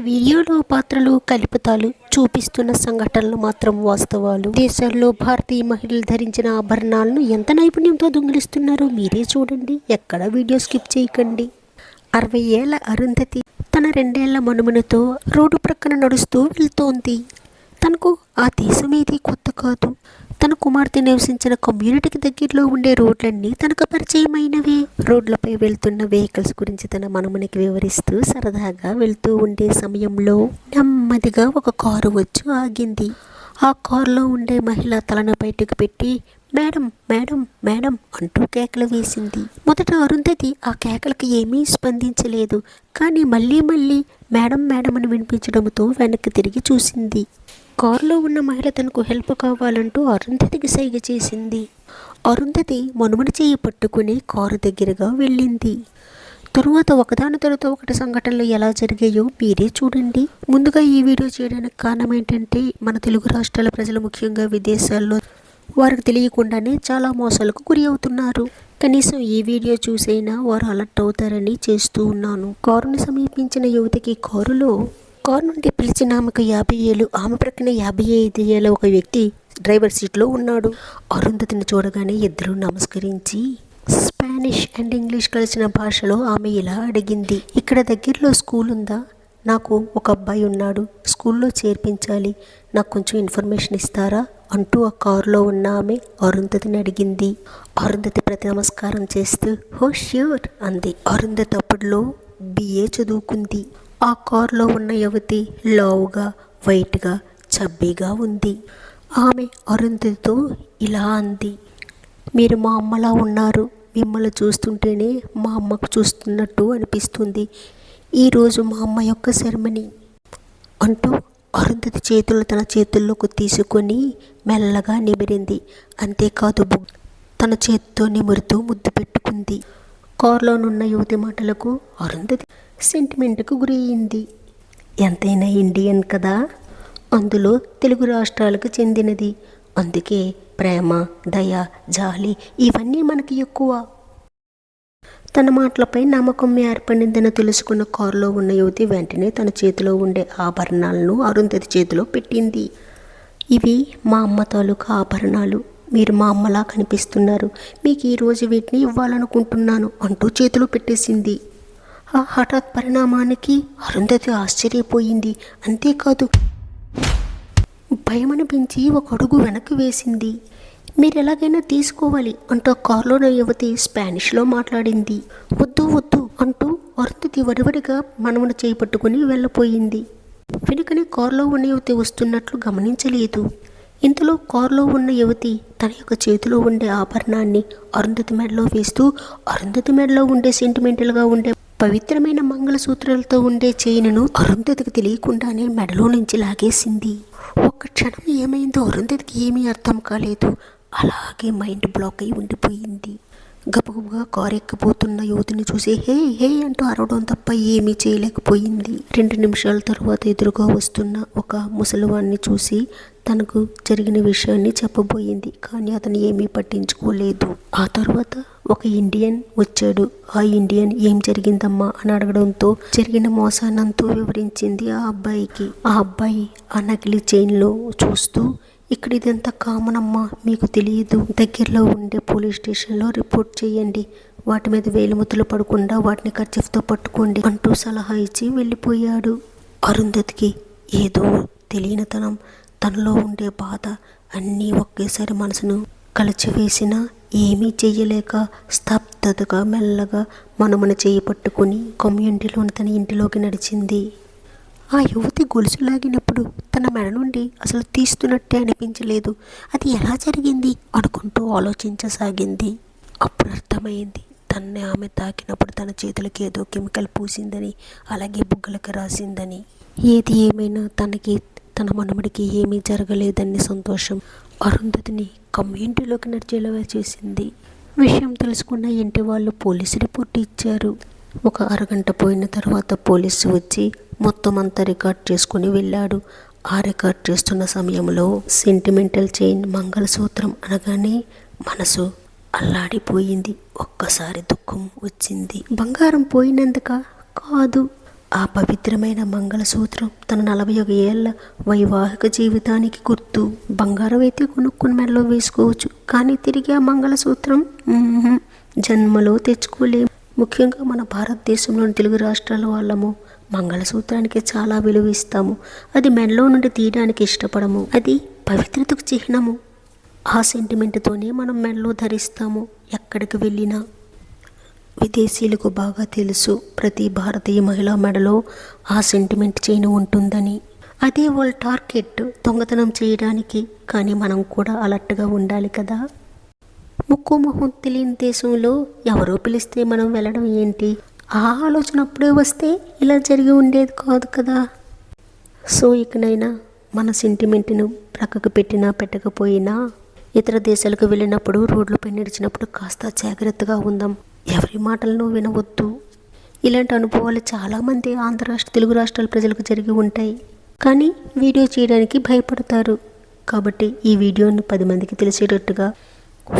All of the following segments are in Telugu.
వీడియోలో పాత్రలు కల్పితాలు చూపిస్తున్న సంఘటనలు మాత్రం వాస్తవాలు. దేశాల్లో భారతీయ మహిళలు ధరించిన ఆభరణాలను ఎంత నైపుణ్యంతో దొంగిలిస్తున్నారో మీరే చూడండి. ఎక్కడ వీడియో స్కిప్ చేయకండి. అరవై ఏళ్ళ అరుంధతి తన రెండేళ్ళ మనుమనతో రోడ్డు ప్రక్కన నడుస్తూ వెళ్తోంది. తనకు ఆ దేశమేది కొత్త కాదు. తన కుమార్తె నివసించిన కమ్యూనిటీకి దగ్గరలో ఉండే రోడ్లన్నీ తనకు పరిచయమైనవే. రోడ్లపై వెళ్తున్న వెహికల్స్ గురించి తన మనమునికి వివరిస్తూ సరదాగా వెళ్తూ ఉండే సమయంలో నెమ్మదిగా ఒక కారు వచ్చి ఆగింది. ఆ కారులో ఉండే మహిళ తలను బయటకు పెట్టి మేడం మేడం మేడం అంటూ కేకలు వేసింది. మొదట అరుంధతి ఆ కేకలకు ఏమీ స్పందించలేదు. కానీ మళ్ళీ మళ్ళీ మేడం మేడం అని వినిపించడంతో వెనక్కి తిరిగి చూసింది. కారులో ఉన్న మహిళ తనకు హెల్ప్ కావాలంటూ అరుంధతికి సైగ చేసింది. అరుంధతి మనుమని చేయి పట్టుకుని కారు దగ్గరగా వెళ్ళింది. తరువాత ఒకదాని తర్వాత ఒకటి సంఘటనలు ఎలా జరిగాయో మీరే చూడండి. ముందుగా ఈ వీడియో చేయడానికి కారణం ఏంటంటే మన తెలుగు రాష్ట్రాల ప్రజలు ముఖ్యంగా విదేశాల్లో వారికి తెలియకుండానే చాలా మోసాలకు గురి అవుతున్నారు. కనీసం ఈ వీడియో చూసైనా వారు అలర్ట్ అవుతారని చేస్తూ ఉన్నాను. కారును సమీపించిన యువతికి కారులో కారు నుండి పిలిచిన ఆమెకు యాభై ఏళ్ళు ఆమె ప్రక్కన యాభై ఐదు ఏళ్ళ ఒక వ్యక్తి డ్రైవర్ సీట్లో ఉన్నాడు. అరుంధతిని చూడగానే ఇద్దరు నమస్కరించి స్పానిష్ అండ్ ఇంగ్లీష్ కలిసిన భాషలో ఆమె ఇలా అడిగింది ఇక్కడ దగ్గరలో స్కూల్ ఉందా? నాకు ఒక అబ్బాయి ఉన్నాడు స్కూల్లో చేర్పించాలి నాకు కొంచెం ఇన్ఫర్మేషన్ ఇస్తారా? అంటూ ఆ కారులో ఉన్న ఆమె అరుంధతిని అడిగింది. అరుంధతి ప్రతి నమస్కారం చేస్తూ హో ష్యూర్ అంది. అరుంధతి అప్పట్లో బిఏ చదువుకుంది. ఆ కారులో ఉన్న యువతి లావుగా వైట్గా చబ్బీగా ఉంది. ఆమె అరుంధతితో ఇలా అంది మీరు మా అమ్మలా ఉన్నారు. మిమ్మల్ని చూస్తుంటేనే మా అమ్మకు చూస్తున్నట్టు అనిపిస్తుంది. ఈరోజు మా అమ్మ యొక్క శర్మని అంటూ అరుంధతి చేతులు తన చేతుల్లోకి తీసుకొని మెల్లగా నిమిరింది. అంతేకాదు తన చేతితో నిమురుతూ ముద్దు పెట్టుకుంది. కారులోనున్న యువతి మాటలకు అరుంధతి సెంటిమెంట్కు గురయ్యింది. ఎంతైనా ఇండియన్ కదా? అందులో తెలుగు రాష్ట్రాలకు చెందినది. అందుకే ప్రేమ దయ జాలి ఇవన్నీ మనకి ఎక్కువ. తన మాటలపై నమ్మకం ఏర్పడిందని తెలుసుకున్న కారులో ఉన్న యువతి వెంటనే తన చేతిలో ఉండే ఆభరణాలను అరుంధతి చేతిలో పెట్టింది. ఇవి మా అమ్మ తాలూకా ఆభరణాలు. మీరు మా అమ్మలా కనిపిస్తున్నారు. మీకు ఈరోజు వీటిని ఇవ్వాలనుకుంటున్నాను అంటూ చేతిలో పెట్టేసింది. ఆ హఠాత్ పరిణామానికి అరుంధతి ఆశ్చర్యపోయింది. అంతేకాదు భయమనిపించి ఒక అడుగు వెనక్కి వేసింది. మీరు ఎలాగైనా తీసుకోవాలి అంటూ కారులోని యువతి స్పానిష్లో మాట్లాడింది. వద్దు వద్దు అంటూ అరుంధతి వడివడిగా మనమును చేపట్టుకుని వెళ్ళపోయింది. వెనుకనే కారులో ఉన్న యువతి వస్తున్నట్లు గమనించలేదు. ఇంతలో కారులో ఉన్న యువతి తన యొక్క చేతిలో ఉండే ఆభరణాన్ని అరుంధతి మెడలో వేస్తూ అరుంధతి మెడలో ఉండే సెంటిమెంటల్గా ఉండే పవిత్రమైన మంగళసూత్రాలతో ఉండే చైన్ను అరుంధతికి తెలియకుండానే మెడలో నుంచి లాగేసింది. ఒక్క క్షణం ఏమైందో అరుంధతికి ఏమీ అర్థం కాలేదు. అలాగే మైండ్ బ్లాక్ అయి ఉండిపోయింది. గబగబగా కారు ఎక్కిపోతున్న యువతిని చూసి హే హే అంటూ అరవడం తప్ప ఏమీ చేయలేకపోయింది. రెండు నిమిషాల తర్వాత ఎదురుగా వస్తున్న ఒక ముసలివాడిని చూసి తనకు జరిగిన విషయాన్ని చెప్పబోయింది. కానీ అతను ఏమీ పట్టించుకోలేదు. ఆ తర్వాత ఒక ఇండియన్ వచ్చాడు. ఆ ఇండియన్ ఏం జరిగిందమ్మా? అని అడగడంతో జరిగిన మోసానంతో వివరించింది ఆ అబ్బాయికి. ఆ అబ్బాయి ఆ నకిలీ చైన్లో చూస్తూ ఇక్కడ ఇదంతా కామన్ అమ్మా మీకు తెలియదు. దగ్గరలో ఉండే పోలీస్ స్టేషన్లో రిపోర్ట్ చేయండి. వాటి మీద వేలిముద్రలు పడకుండా వాటిని ఖర్చుతో పట్టుకోండి అంటూ సలహా ఇచ్చి వెళ్ళిపోయాడు. అరుంధతికి ఏదో తెలియనితనం. తనలో ఉండే బాధ అన్నీ ఒకేసారి మనసును కలిచివేసిన ఏమీ చెయ్యలేక స్తబ్దతగా మెల్లగా మనమున చేయి పట్టుకుని కమ్యూనిటీలోని తన ఇంటిలోకి నడిచింది. ఆ యువతి గొలుసు లాగినప్పుడు తన మెడ నుండి అసలు తీస్తున్నట్టే అనిపించలేదు. అది ఎలా జరిగింది అనుకుంటూ ఆలోచించసాగింది. అప్పుడు అర్థమైంది తన్నే ఆమె తాకినప్పుడు తన చేతులకి ఏదో కెమికల్ పూసిందని అలాగే బుగ్గలకి రాసిందని. ఏది ఏమైనా తనకి తన మనముడికి ఏమీ జరగలేదని సంతోషం అరుంధతిని కమ్యూనిటీలోకి నడిచేలా చేసింది. విషయం తెలుసుకున్న ఇంటి వాళ్ళు పోలీసు రిపోర్ట్ ఇచ్చారు. ఒక అరగంట పోయిన తర్వాత పోలీసు వచ్చి మొత్తం అంతా రికార్డ్ చేసుకుని వెళ్ళాడు. ఆ రికార్డ్ చేస్తున్న సమయంలో సెంటిమెంటల్ చైన్ మంగళసూత్రం అనగానే మనసు అల్లాడిపోయింది. ఒక్కసారి దుఃఖం వచ్చింది. బంగారం పోయినందుక కాదు. ఆ పవిత్రమైన మంగళసూత్రం తన నలభై ఒక ఏళ్ళ వైవాహిక జీవితానికి గుర్తు బంగారం అయితే కొనుక్కుని మెడలో వేసుకోవచ్చు. కానీ తిరిగి ఆ మంగళసూత్రం జన్మలో తెచ్చుకోలేము ముఖ్యంగా మన భారతదేశంలోని తెలుగు రాష్ట్రాల వాళ్ళము మంగళసూత్రానికి చాలా విలువ ఇస్తాము. అది మెడలో నుండి తీయడానికి ఇష్టపడము. అది పవిత్రతకు చిహ్నము. ఆ సెంటిమెంట్తోనే మనం మెడలో ధరిస్తాము. ఎక్కడికి వెళ్ళినా. విదేశీయులకు బాగా తెలుసు. ప్రతి భారతీయ మహిళ మెడలో ఆ సెంటిమెంట్ చైన్ ఉంటుందని. అదే వాళ్ళ టార్గెట్ దొంగతనం చేయడానికి. కానీ మనం కూడా అలర్ట్గా ఉండాలి కదా. ముక్కు మొహం తెలియని దేశంలో ఎవరో పిలిస్తే మనం వెళ్ళడం ఏంటి? ఆ ఆలోచన అప్పుడే వస్తే ఇలా జరిగి ఉండేది కాదు కదా. సో ఇకనైనా మన సెంటిమెంట్ను ప్రక్కకు పెట్టినా పెట్టకపోయినా ఇతర దేశాలకు వెళ్ళినప్పుడు రోడ్లపై నడిచినప్పుడు కాస్త జాగ్రత్తగా ఉందాం. ఎవరి మాటలను వినవద్దు. ఇలాంటి అనుభవాలు చాలామంది ఆంధ్ర రాష్ట్ర తెలుగు రాష్ట్రాల ప్రజలకు జరిగి ఉంటాయి. కానీ వీడియో చేయడానికి భయపడతారు. కాబట్టి ఈ వీడియోను పది మందికి తెలిసేటట్టుగా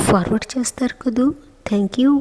ఫార్వర్డ్ చేస్తారు కదూ. Thank you